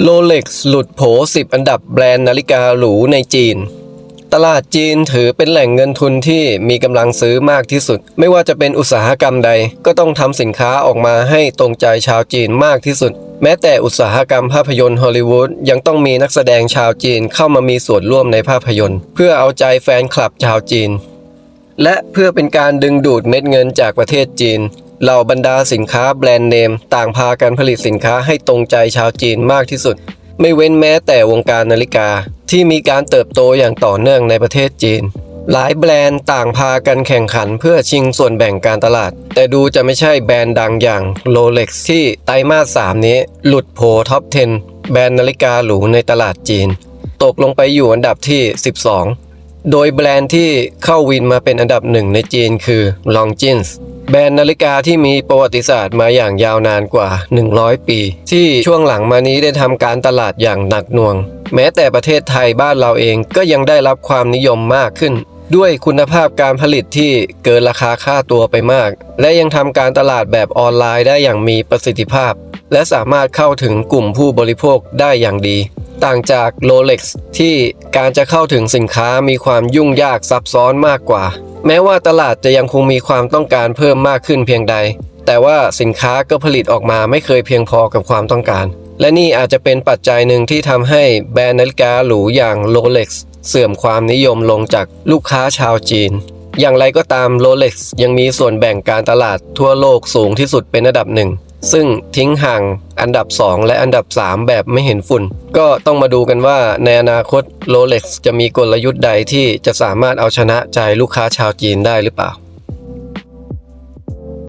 โรเล็กซ์หลุดโผ10อันดับแบรนด์นาฬิกาหรูในจีน ตลาดจีนถือเป็นแหล่งเงินทุนที่มีกำลังซื้อมากที่สุด ไม่ว่าจะเป็นอุตสาหกรรมใด ก็ต้องทำสินค้าออกมาให้ตรงใจชาวจีนมากที่สุด แม้แต่อุตสาหกรรมภาพยนตร์ฮอลลีวูดยังต้องมีนักแสดงชาวจีนเข้ามามีส่วนร่วมในภาพยนตร์ เพื่อเอาใจแฟนคลับชาวจีน และเพื่อเป็นการดึงดูดเม็ดเงินจากประเทศจีน เหล่าบรรดาสินค้าแบรนด์เนม ต่างพากันผลิตสินค้าให้ตรงใจชาวจีนมากที่สุด ไม่เว้นแม้แต่วงการนาฬิกา ที่มีการเติบโตอย่างต่อเนื่องในประเทศจีน หลายแบรนด์ต่างพากันแข่งขันเพื่อชิงส่วนแบ่งการตลาด แต่ดูจะไม่ใช่แบรนด์ดังอย่าง Rolex ที่ไตรมาส 3 นี้ หลุดโผท็อป 10 แบรนด์นาฬิกาหรูในตลาดจีน ตกลงไปอยู่อันดับที่ 12โดยแบรนด์ที่เข้าวินมาเป็นอันดับหนึ่งในจีนคือ Longines แบรนด์นาฬิกาที่มีประวัติศาสตร์มาอย่างยาวนานกว่า 100 ปี ที่ช่วงหลังมานี้ได้ทำการตลาดอย่างหนักหน่วง แม้แต่ประเทศไทยบ้านเราเองก็ยังได้รับความนิยมมากขึ้น ด้วยคุณภาพการผลิตที่เกินราคาค่าตัวไปมาก และยังทำการตลาดแบบออนไลน์ได้อย่างมีประสิทธิภาพ และสามารถเข้าถึงกลุ่มผู้บริโภคได้อย่างดี ต่างจาก Rolex ที่การจะเข้าถึงสินค้ามีความยุ่งยากซับซ้อนมากกว่า แม้ว่าตลาดจะยังคงมีความต้องการเพิ่มมากขึ้นเพียงใด แต่ว่าสินค้าก็ผลิตออกมาไม่เคยเพียงพอกับความต้องการ และนี่อาจจะเป็นปัจจัยหนึ่งที่ทำให้แบรนด์นาฬิกาหรูอย่าง Rolex เสื่อมความนิยมลงจากลูกค้าชาวจีน อย่างไรก็ตาม Rolex ยังมีส่วนแบ่งการตลาดทั่วโลกสูงที่สุดเป็นอันดับหนึ่ง ซึ่งทิ้งห่างอันดับ 2 และอันดับ 3 แบบไม่เห็นฝุ่น ก็ต้องมาดูกันว่าในอนาคต Rolex จะมีกลยุทธ์ใดที่จะสามารถเอาชนะใจลูกค้าชาวจีนได้หรือเปล่า